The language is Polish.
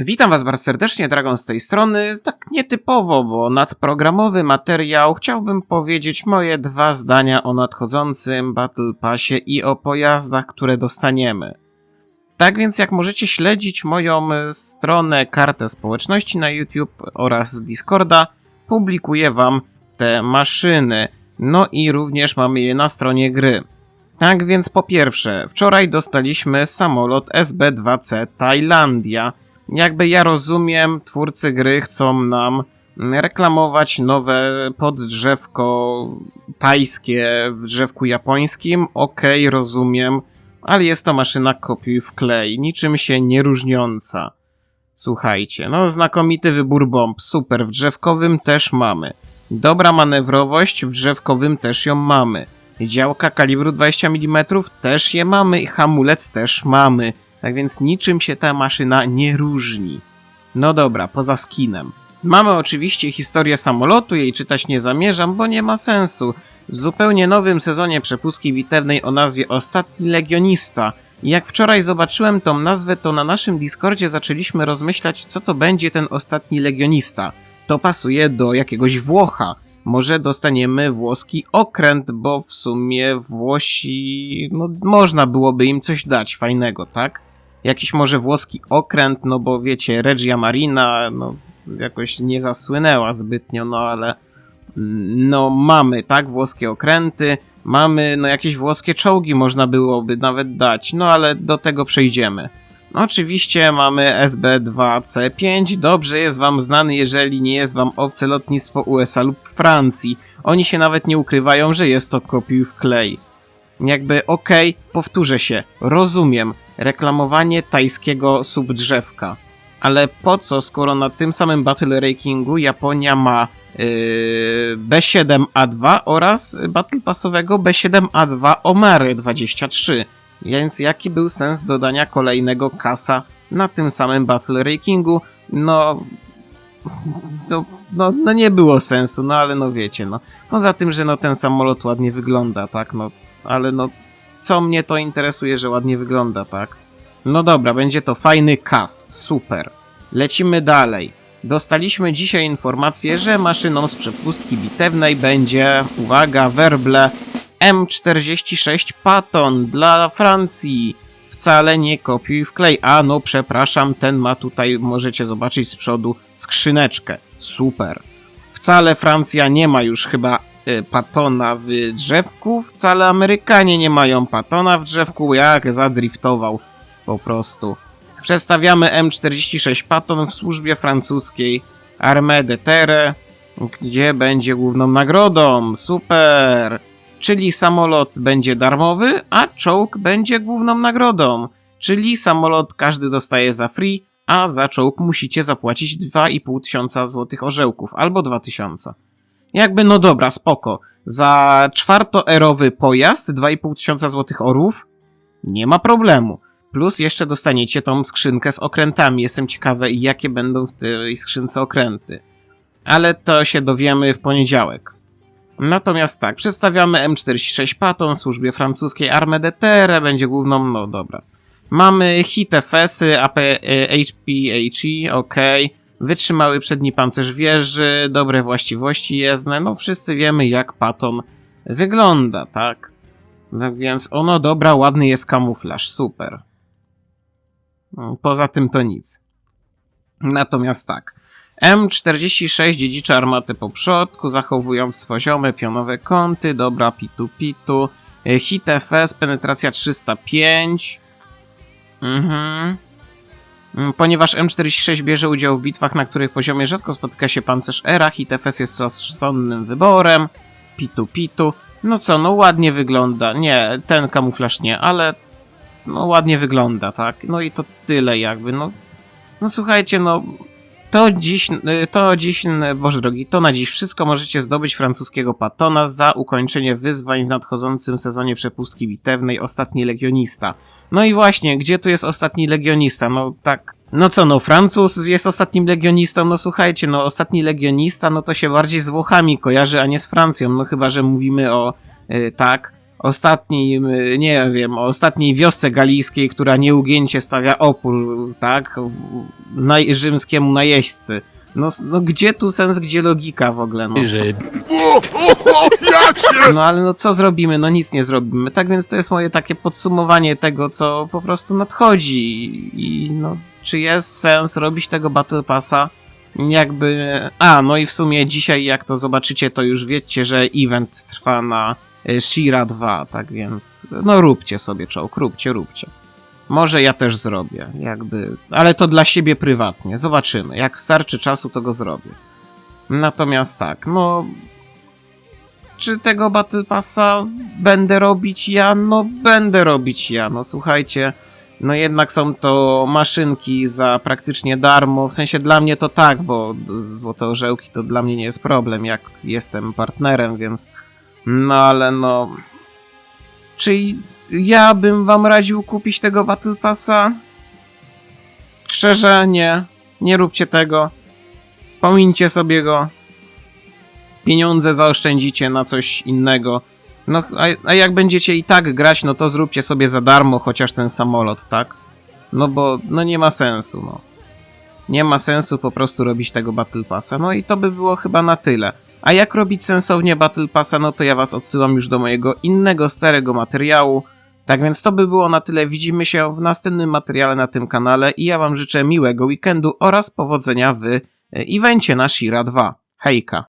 Witam Was bardzo serdecznie, Dragon z tej strony. Tak nietypowo, bo nadprogramowy materiał chciałbym powiedzieć moje dwa zdania o nadchodzącym Battle Passie i o pojazdach, które dostaniemy. Tak więc jak możecie śledzić moją e, stronę, kartę społeczności na YouTube oraz Discorda, publikuję Wam te maszyny. No i również mamy je na stronie gry. Tak więc po pierwsze, wczoraj dostaliśmy samolot SB-2C Tajlandia. Jakby ja rozumiem, twórcy gry chcą nam reklamować nowe poddrzewko tajskie w drzewku japońskim. Okej, rozumiem, ale jest to maszyna kopiuj w klej, niczym się nie różniąca. Słuchajcie, no znakomity wybór bomb, super, w drzewkowym też mamy. Dobra manewrowość, w drzewkowym też ją mamy. Działka kalibru 20 mm też je mamy i hamulec też mamy. Tak więc niczym się ta maszyna nie różni. No dobra, poza skinem. Mamy oczywiście historię samolotu, jej czytać nie zamierzam, bo nie ma sensu. W zupełnie nowym sezonie przepustki bitewnej o nazwie Ostatni Legionista. Jak wczoraj zobaczyłem tą nazwę, to na naszym Discordzie zaczęliśmy rozmyślać, co to będzie ten Ostatni Legionista. To pasuje do jakiegoś Włocha. Może dostaniemy włoski okręt, bo w sumie Włosi, no można byłoby im coś dać fajnego, tak? Jakiś może włoski okręt, no bo wiecie, Regia Marina, no jakoś nie zasłynęła zbytnio, no ale mm, no mamy, tak, włoskie okręty, mamy, no jakieś włoskie czołgi można byłoby nawet dać, no ale do tego przejdziemy. Oczywiście mamy SB-2C5, dobrze jest wam znany, jeżeli nie jest wam obce lotnictwo USA lub Francji. Oni się nawet nie ukrywają, że jest to kopiuj w klej. Jakby okej, powtórzę się, rozumiem, reklamowanie tajskiego subdrzewka. Ale po co, skoro na tym samym Battle Rankingu Japonia ma yy, B7A2 oraz Battle Passowego B7A2 Omary 23. Więc jaki był sens dodania kolejnego kasa na tym samym Battle Rankingu? No, no, no, no nie było sensu, no ale no wiecie, no. Poza tym, że no ten samolot ładnie wygląda, tak, no, ale no, co mnie to interesuje, że ładnie wygląda, tak? No dobra, będzie to fajny kas, super. Lecimy dalej. Dostaliśmy dzisiaj informację, że maszyną z przepustki bitewnej będzie, uwaga, werble M46 Patton dla Francji. Wcale nie kopiuj w klej. A no, przepraszam, ten ma tutaj, możecie zobaczyć z przodu, skrzyneczkę. Super. Wcale Francja nie ma już chyba patona w drzewku, wcale Amerykanie nie mają patona w drzewku, jak zadriftował po prostu. Przedstawiamy M46 Patton w służbie francuskiej Armée de Terre, gdzie będzie główną nagrodą. Super! Czyli samolot będzie darmowy, a czołg będzie główną nagrodą. Czyli samolot każdy dostaje za free, a za czołg musicie zapłacić 2,5 tysiąca złotych orzełków, albo 2000. Jakby, no dobra, spoko. Za czwartoerowy pojazd 2,5 tysiąca złotych orów? Nie ma problemu. Plus jeszcze dostaniecie tą skrzynkę z okrętami. Jestem ciekawy, jakie będą w tej skrzynce okręty. Ale to się dowiemy w poniedziałek. Natomiast tak, przedstawiamy M46 Patton służbie francuskiej Armée de Terre, będzie główną, no dobra. Mamy hit FS-y, AP, HPHE, ok. Wytrzymały przedni pancerz wieży, dobre właściwości jezdne, no wszyscy wiemy jak Patton wygląda, tak? No więc ono dobra, ładny jest kamuflaż, super. No, Poza tym to nic. Natomiast tak. M46 dziedzicza armatę po przodku, zachowując poziome pionowe kąty, dobra pitu pitu. E, Hit FS, penetracja 305. Mhm. Mm, Ponieważ M46 bierze udział w bitwach, na których poziomie rzadko spotyka się pancerz ERA, Hit FS jest rozsądnym wyborem. Pitu pitu. No co, no ładnie wygląda. Nie, ten kamuflaż nie, ale no ładnie wygląda, tak? No i to tyle jakby, no. No słuchajcie, no to dziś, to dziś, boże drogi, to na dziś wszystko możecie zdobyć francuskiego patona za ukończenie wyzwań w nadchodzącym sezonie przepustki bitewnej Ostatni Legionista. No i właśnie, gdzie tu jest Ostatni Legionista? No tak, no co no, Francuz jest Ostatnim Legionistą? No słuchajcie, no Ostatni Legionista, no to się bardziej z Włochami kojarzy, a nie z Francją, no chyba, że mówimy o, y, tak, ostatnim, y, nie wiem, o ostatniej wiosce galijskiej, która nieugięcie stawia opór, tak, naj, rzymskiemu najeźdźcy. No, no gdzie tu sens, gdzie logika w ogóle, no. No ale no co zrobimy? No nic nie zrobimy. Tak więc to jest moje takie podsumowanie tego, co po prostu nadchodzi. I no, czy jest sens robić tego Battle Passa? Jakby. A, no i w sumie dzisiaj, jak to zobaczycie, to już wiecie, że event trwa na e, Shira 2, tak więc. No róbcie sobie czołg, róbcie, róbcie. Może ja też zrobię, jakby. Ale to dla siebie prywatnie. Zobaczymy. Jak starczy czasu, to go zrobię. Natomiast tak, no czy tego Battle Passa będę robić ja? No będę robić ja, no słuchajcie. No jednak są to maszynki za praktycznie darmo, w sensie dla mnie to tak, bo złote orzełki to dla mnie nie jest problem, jak jestem partnerem, więc... No ale no... Czy ja bym wam radził kupić tego Battle Passa? Szczerze, nie. Nie róbcie tego. Pomińcie sobie go pieniądze zaoszczędzicie na coś innego. No, a, a jak będziecie i tak grać, no to zróbcie sobie za darmo chociaż ten samolot, tak? No bo, no nie ma sensu, no. Nie ma sensu po prostu robić tego Battle Passa. No i to by było chyba na tyle. A jak robić sensownie Battle Passa, no to ja was odsyłam już do mojego innego, starego materiału. Tak więc to by było na tyle. Widzimy się w następnym materiale na tym kanale i ja wam życzę miłego weekendu oraz powodzenia w e, evencie na Shira 2. Hejka!